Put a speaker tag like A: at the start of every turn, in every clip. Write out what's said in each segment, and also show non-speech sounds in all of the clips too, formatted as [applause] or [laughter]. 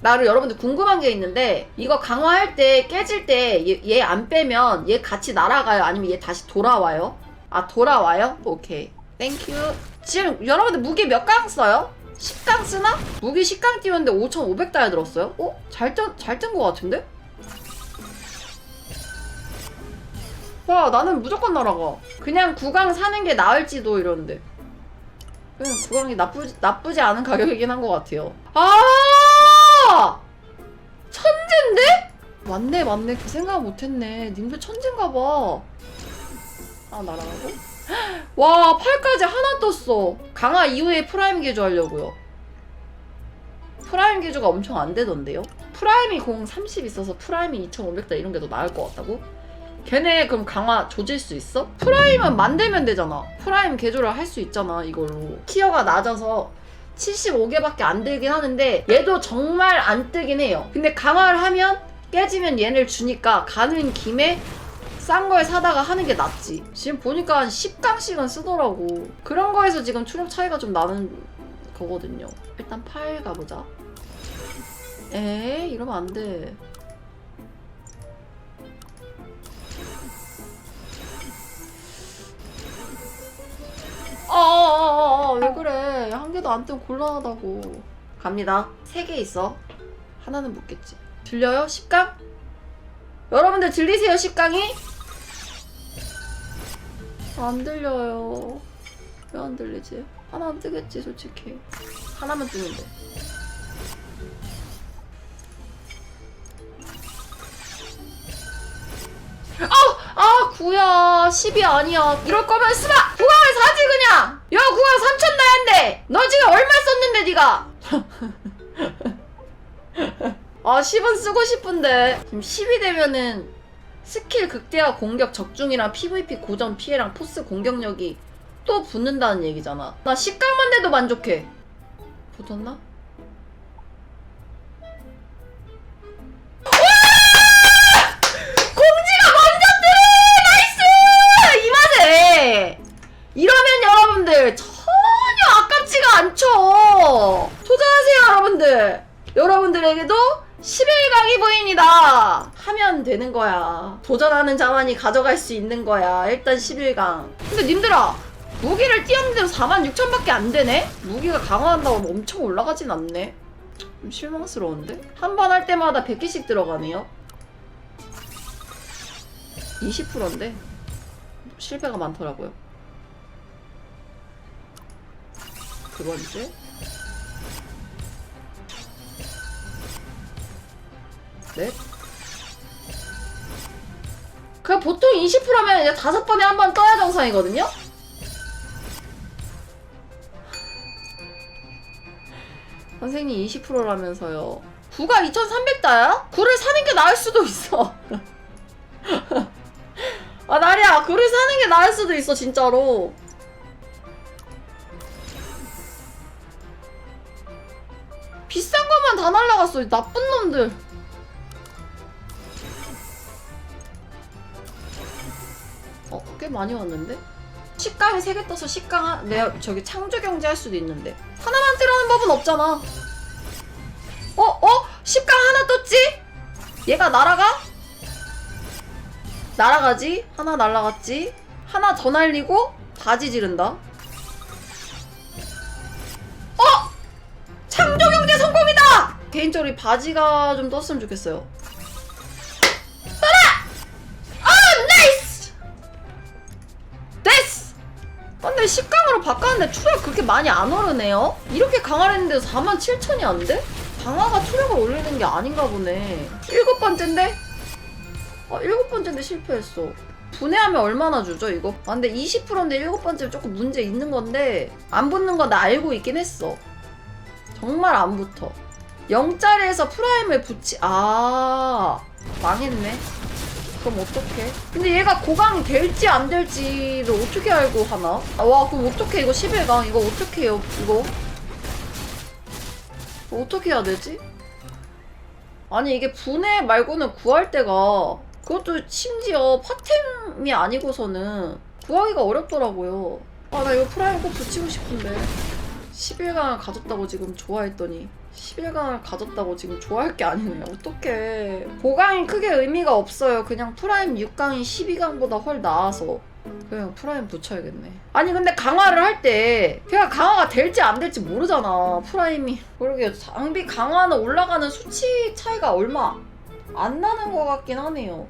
A: 나를 여러분들 궁금한 게 있는데 이거 강화할 때 깨질 때 얘 안 빼면 얘 같이 날아가요? 아니면 얘 다시 돌아와요? 아 돌아와요? 오케이 땡큐 지금 여러분들 무기 몇 강 써요? 10강 쓰나? 무기 10강 띄웠는데 5,500달러 들었어요? 어? 잘뜬잘뜬 거 같은데? 와 나는 무조건 날아가 그냥 9강 사는 게 나을지도 이러는데 그냥 9강이 나쁘지, 나쁘지 않은 가격이긴 한 것 같아요 아 천재인데? 맞네 맞네 그 생각 못했네 님들 천재인가 봐 아 날아가고? [gasps] 와 8까지 하나 떴어 강화 이후에 프라임 개조 하려고요 프라임 개조가 엄청 안 되던데요? 프라임이 공 30 있어서 프라임이 2500다 이런 게 더 나을 것 같다고? 걔네 그럼 강화 조질 수 있어? 프라임은 만들면 되잖아. 프라임 개조를 할 수 있잖아 이걸로. 티어가 낮아서 75개밖에 안 되긴 하는데 얘도 정말 안 뜨긴 해요. 근데 강화를 하면 깨지면 얘를 주니까 가는 김에 싼 걸 사다가 하는 게 낫지. 지금 보니까 한 10강씩은 쓰더라고. 그런 거에서 지금 추력 차이가 좀 나는 거거든요. 일단 8 가보자. 에이 이러면 안 돼. 개도 안 뜨면 곤란하다고 갑니다 세 개 있어 하나는 묻겠지 들려요 10강? 여러분들 들리세요 10강이? 안 들려요 왜 안 들리지? 하나 안 뜨겠지 솔직히 하나만 뜨면 돼 아, 구야. 10이 아니야. 이럴 거면 쓰마! 구강을 사지, 그냥! 야, 구강 3천 나ян데! 너 지금 얼마 니가? 아, 10은 쓰고 싶은데. 지금 10이 되면은 스킬 극대화 공격 적중이랑 PVP 고정 피해랑 포스 공격력이 또 붙는다는 얘기잖아. 나 10강만 돼도 만족해. 붙었나? 공지가 먼저 뜨! 나이스! 이 맛에! 이러면 여러분들 전혀 아깝지가 않죠! 도전하세요, 여러분들! 여러분들에게도 11강이 보입니다! 하면 되는 거야. 도전하는 자만이 가져갈 수 있는 거야. 일단 11강. 근데 님들아, 무기를 띄웠는데도 46,000밖에 안 되네? 무기가 강화한다고 엄청 올라가진 않네? 좀 실망스러운데? 한 번 할 때마다 100개씩 들어가네요? 20%인데 실패가 많더라고요. 두 번째. 넷. 그 보통 20%면 이제 다섯 번에 한 번 떠야 정상이거든요? 선생님 20%라면서요. 9가 2,300다야? 9를 사는 게 나을 수도 있어. [laughs] 아 나리야 글을 사는 게 나을 수도 있어 진짜로 비싼 것만 다 날라갔어 이 나쁜 놈들 꽤 많이 왔는데? 식강이 3개 떠서 식강 하... 내가 저기 창조 경제 할 수도 있는데 하나만 뜨라는 법은 없잖아 어? 어? 식강 하나 떴지? 얘가 날아가? 날아가지? 하나 날아갔지? 하나 더 날리고 바지 지른다. 어! 창조 경제 성공이다! 개인적으로 이 바지가 좀 떴으면 좋겠어요. 바꿨는데 투력 그렇게 많이 안 오르네요? 이렇게 강화를 했는데 47,000이 안 돼? 강화가 투력을 올리는 게 아닌가 보네. 일곱 번째인데? 아, 일곱 번째인데 실패했어. 분해하면 얼마나 주죠, 이거? 아, 근데 20%인데 일곱 번째 조금 문제 있는 건데, 안 붙는 건나 알고 있긴 했어. 정말 안 붙어. 0짜리에서 프라임을 붙이, 아, 망했네. 그럼 어떡해? 근데 얘가 고강이 될지 안 될지를 어떻게 알고 하나? 아, 와, 그럼 어떡해, 이거 11강. 이거 어떻게 해요, 이거? 어떻게 해야 되지? 아니, 이게 분해 말고는 구할 때가 그것도 심지어 파템이 아니고서는 구하기가 어렵더라고요. 아, 나 이거 프라임 꼭 붙이고 싶은데. 11강을 가졌다고 지금 좋아했더니 11강을 가졌다고 지금 좋아할 게 아니네 어떡해. 보강이 크게 의미가 없어요. 그냥 프라임 6강이 12강보다 훨 나아서. 그냥 프라임 붙여야겠네. 아니 근데 강화를 할 때 걔가 강화가 될지 안 될지 모르잖아. 프라임이. 모르게 장비 강화는 올라가는 수치 차이가 얼마 안 나는 것 같긴 하네요.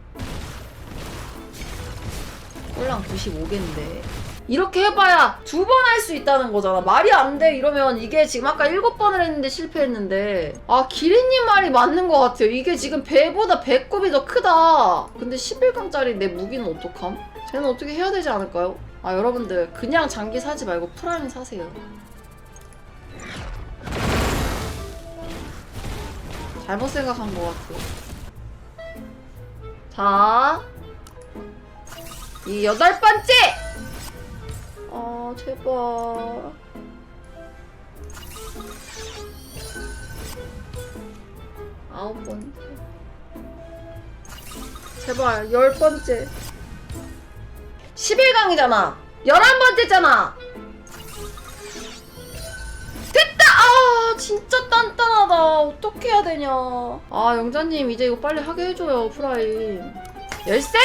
A: 꼴랑 95개인데 이렇게 해봐야 두 번 할 수 있다는 거잖아. 말이 안 돼. 이러면 이게 지금 아까 일곱 번을 했는데 실패했는데. 아 기린님 말이 맞는 것 같아요. 이게 지금 배보다 배꼽이 더 크다. 근데 11강짜리 내 무기는 어떡함? 쟤는 어떻게 해야 되지 않을까요? 아 여러분들 그냥 장기 사지 말고 프라임 사세요. 잘못 생각한 것 같아요 자, 이 여덟 번째! 아, 제발. 아홉 번째. 제발, 열 번째. 11강이잖아. 열한 번째잖아. 됐다! 아, 진짜 단단하다. 어떻게 해야 되냐. 아, 영자님, 이제 이거 빨리 하게 해줘요, 프라임. 열셋!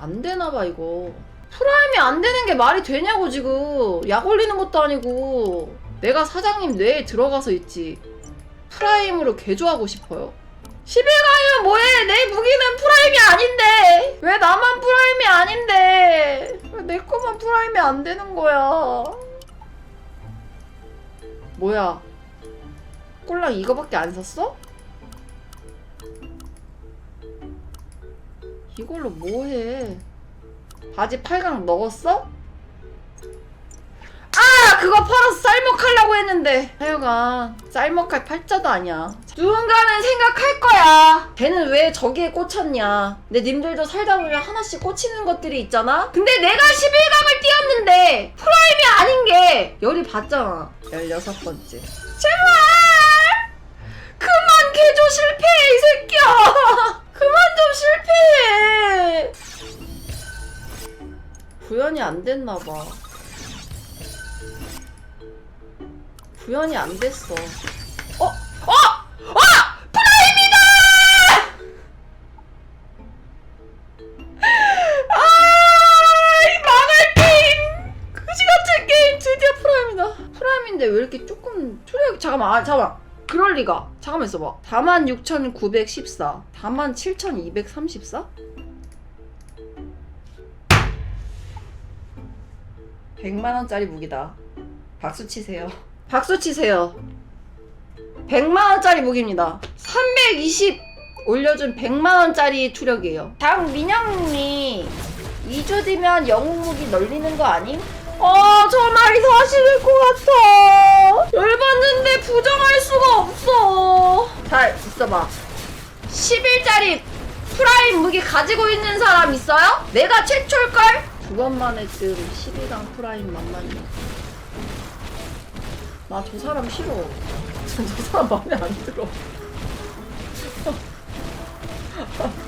A: 안 되나 봐, 이거. 프라임이 안 되는 게 말이 되냐고, 지금. 약 올리는 것도 아니고. 내가 사장님 뇌에 들어가서 있지. 프라임으로 개조하고 싶어요. 11강이면 뭐해? 내 무기는 프라임이 아닌데! 왜 나만 프라임이 아닌데! 왜 내 거만 프라임이 안 되는 거야? 뭐야? 꼴랑 이거밖에 안 샀어? 이걸로 뭐해? 바지 8강 넣었어? 아! 그거 팔아서 쌀먹하려고 했는데. 하여간 쌀먹할 팔자도 아니야. 누군가는 생각할 거야. 걔는 왜 저기에 꽂혔냐? 근데 님들도 살다 보면 하나씩 꽂히는 것들이 있잖아? 근데 내가 11강을 뛰었는데 프라임이 아닌 게 열이 받잖아. 16번째. 제발! 그만 개조 실패해 이 새끼야 [laughs] 구현이 안 됐나봐 구현이 안 됐어. 어? 어! 어! 프라임이다! 아! 이 망할 게임! 그지 같은 게임 드디어 프라임이다. 프라임인데 왜 이렇게 조금 투력 잠깐만 아 잠깐만. 그럴 리가. 잠깐만 있어봐. 46,914. 47,234? 100만 원짜리 무기다. 박수 치세요. 박수 치세요. 100만 원짜리 무기입니다. 320 올려준 100만 원짜리 투력이에요. 장민영님이 2주 뒤면 영웅 무기 널리는 거 아님? 아, 저 말이 사실일 것 같아. 열받는데 부정할 수가 없어. 자, 있어봐. 10일짜리 프라임 무기 가지고 있는 사람 있어요? 내가 최초일걸? 두번 만에 뜬 12강 프라임 만만이야. 나 저 사람 싫어. [laughs] 저 사람 마음에 안 들어. [laughs]